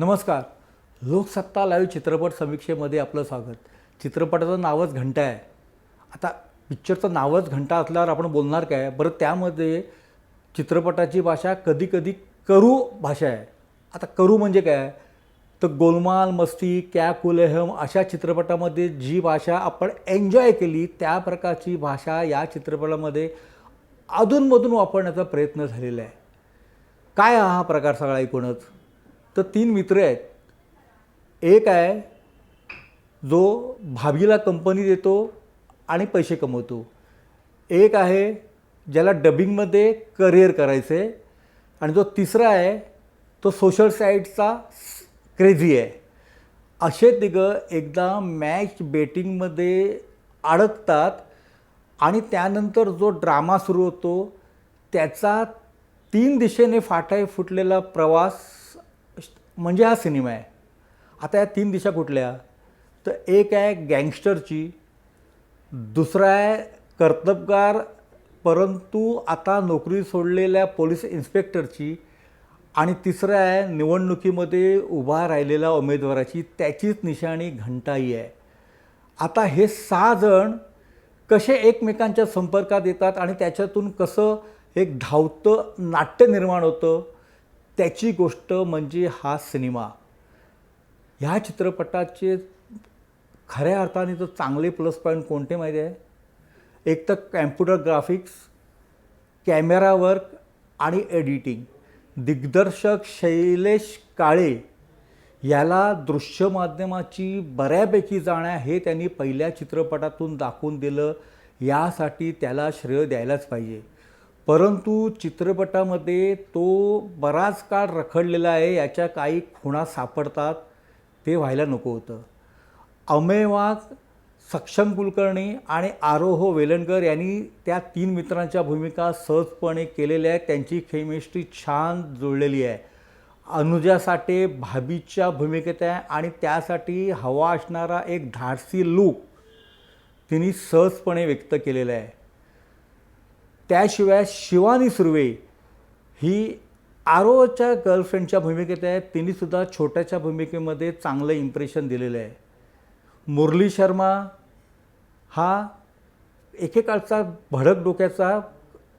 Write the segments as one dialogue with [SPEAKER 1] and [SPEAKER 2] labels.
[SPEAKER 1] नमस्कार. लोकसत्ता लाईव्ह चित्रपट समीक्षेमध्ये आपलं स्वागत. चित्रपटाचं नावच घंटा आहे. आता पिक्चरचं नावच घंटा असल्यावर आपण बोलणार काय? बरं त्यामध्ये चित्रपटाची भाषा कधी कधी करू भाषा आहे. आता करू म्हणजे काय? तर गोलमाल मस्ती क्या कुलेहम अशा चित्रपटामध्ये जी भाषा आपण एन्जॉय केली त्या प्रकारची भाषा या चित्रपटामध्ये अधूनमधून वापरण्याचा प्रयत्न झालेला आहे. काय हा हा प्रकार सगळा एकूणच? तर तीन मित्र आहेत. एक आहे जो भाभीला कंपनी देतो आणि पैसे कमवतो. एक आहे ज्याला डबिंगमध्ये करिअर करायचं आहे. आणि जो तिसरा आहे तो सोशल साईटचा क्रेझी आहे. असे तिघं एकदा मॅच बेटिंगमध्ये अडकतात आणि त्यानंतर जो ड्रामा सुरू होतो त्याचा तीन दिशेने फाटाय फुटलेला प्रवास म्हणजे हा सिनेमा आहे. आता या तीन दिशा कुठल्या? तर एक आहे गँगस्टरची दुसरा आहे कर्तबगार परंतु आता नोकरी सोडलेल्या पोलीस इन्स्पेक्टरची आणि तिसरं आहे निवडणुकीमध्ये उभा राहिलेल्या उमेदवाराची त्याचीच निशाणी घंटाई आहे. आता हे सहा जण कसे एकमेकांच्या संपर्कात येतात आणि त्याच्यातून कसं एक धावतं नाट्य निर्माण होतं त्याची गोष्ट म्हणजे हा सिनेमा. ह्या चित्रपटाचे खऱ्या अर्थाने तर चांगले प्लस पॉईंट कोणते माहिती आहे? एक तर कॅम्प्युटर ग्राफिक्स कॅमेरा वर्क आणि एडिटिंग. दिग्दर्शक शैलेश काळे याला दृश्य माध्यमाची बऱ्यापैकी जाण्या हे त्यांनी पहिल्या चित्रपटातून दाखवून दिलं. यासाठी त्याला श्रेय द्यायलाच पाहिजे. परंतु चित्रपटामध्ये तो बराच काळ रखडलेला आहे याच्या काही खुणा सापडतात ते व्हायला नको होतं. अमेवात सक्षम कुलकर्णी आणि आरोह वेलणकर यांनी त्या तीन मित्रांच्या भूमिका सहजपणे केलेल्या आहेत. त्यांची केमिस्ट्री छान जुळलेली आहे. अनुजा साठे भाभीच्या भूमिकेत आहे आणि त्यासाठी हवा असणारा एक धाडसी लूक तिने सहजपणे व्यक्त केलेला आहे. त्याशिवाय शिवानी सुर्वे ही आरोच्या गर्लफ्रेंडच्या भूमिकेत आहे. तिनेसुद्धा छोट्याच्या भूमिकेमध्ये चांगलं इम्प्रेशन दिलेलं आहे. मुरली शर्मा हा एकेकाळचा भडक डोक्याचा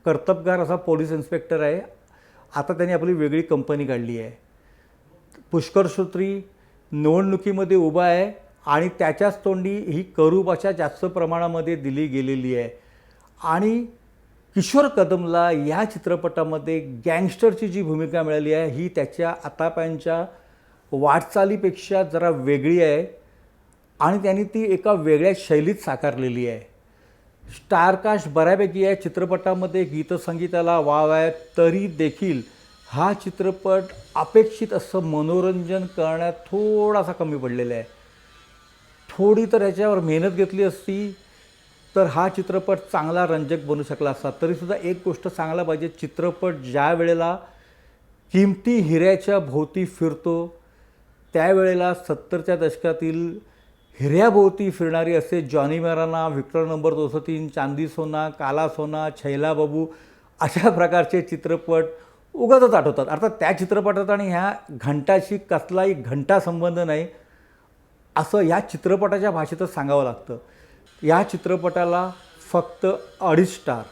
[SPEAKER 1] कर्तबगार असा पोलीस इन्स्पेक्टर आहे. आता त्यांनी आपली वेगळी कंपनी काढली आहे. पुष्कर श्रोत्री निवडणुकीमध्ये उभा आहे आणि त्याच्याच तोंडी ही करू भाषा जास्त प्रमाणामध्ये दिली गेलेली आहे. आणि किशोर कदमला या चित्रपटामध्ये गँगस्टरची जी भूमिका मिळाली आहे ही त्याच्या आतापर्यंतच्या वाटचालीपेक्षा जरा वेगळी आहे आणि त्यांनी ती एका वेगळ्या शैलीत साकारलेली आहे. स्टारकास्ट बऱ्यापैकी आहे चित्रपटामध्ये गीतसंगीताला वाव आहे तरी देखील हा चित्रपट अपेक्षित असं मनोरंजन करण्यात थोडासा कमी पडलेला आहे. थोडी तर याच्यावर मेहनत घेतली असती तर हा चित्रपट चांगला रंजक बनू शकला असता. तरीसुद्धा एक गोष्ट सांगायला पाहिजे चित्रपट ज्या वेळेला किमती हिऱ्याच्या भोवती फिरतो त्यावेळेला सत्तरच्या दशकातील हिऱ्याभोवती फिरणारी असे जॉनी मेराना विक्टर नंबर दोनशे तीन चांदी सोना काला सोना छैला बाबू अशा प्रकारचे चित्रपट उगतच आठवतात. अर्थात त्या चित्रपटात आणि ह्या घंटाशी कसलाही घंटा संबंध नाही असं या चित्रपटाच्या भाषेतच सांगावं लागतं. या चित्रपटाला फक्त अडीच स्टार.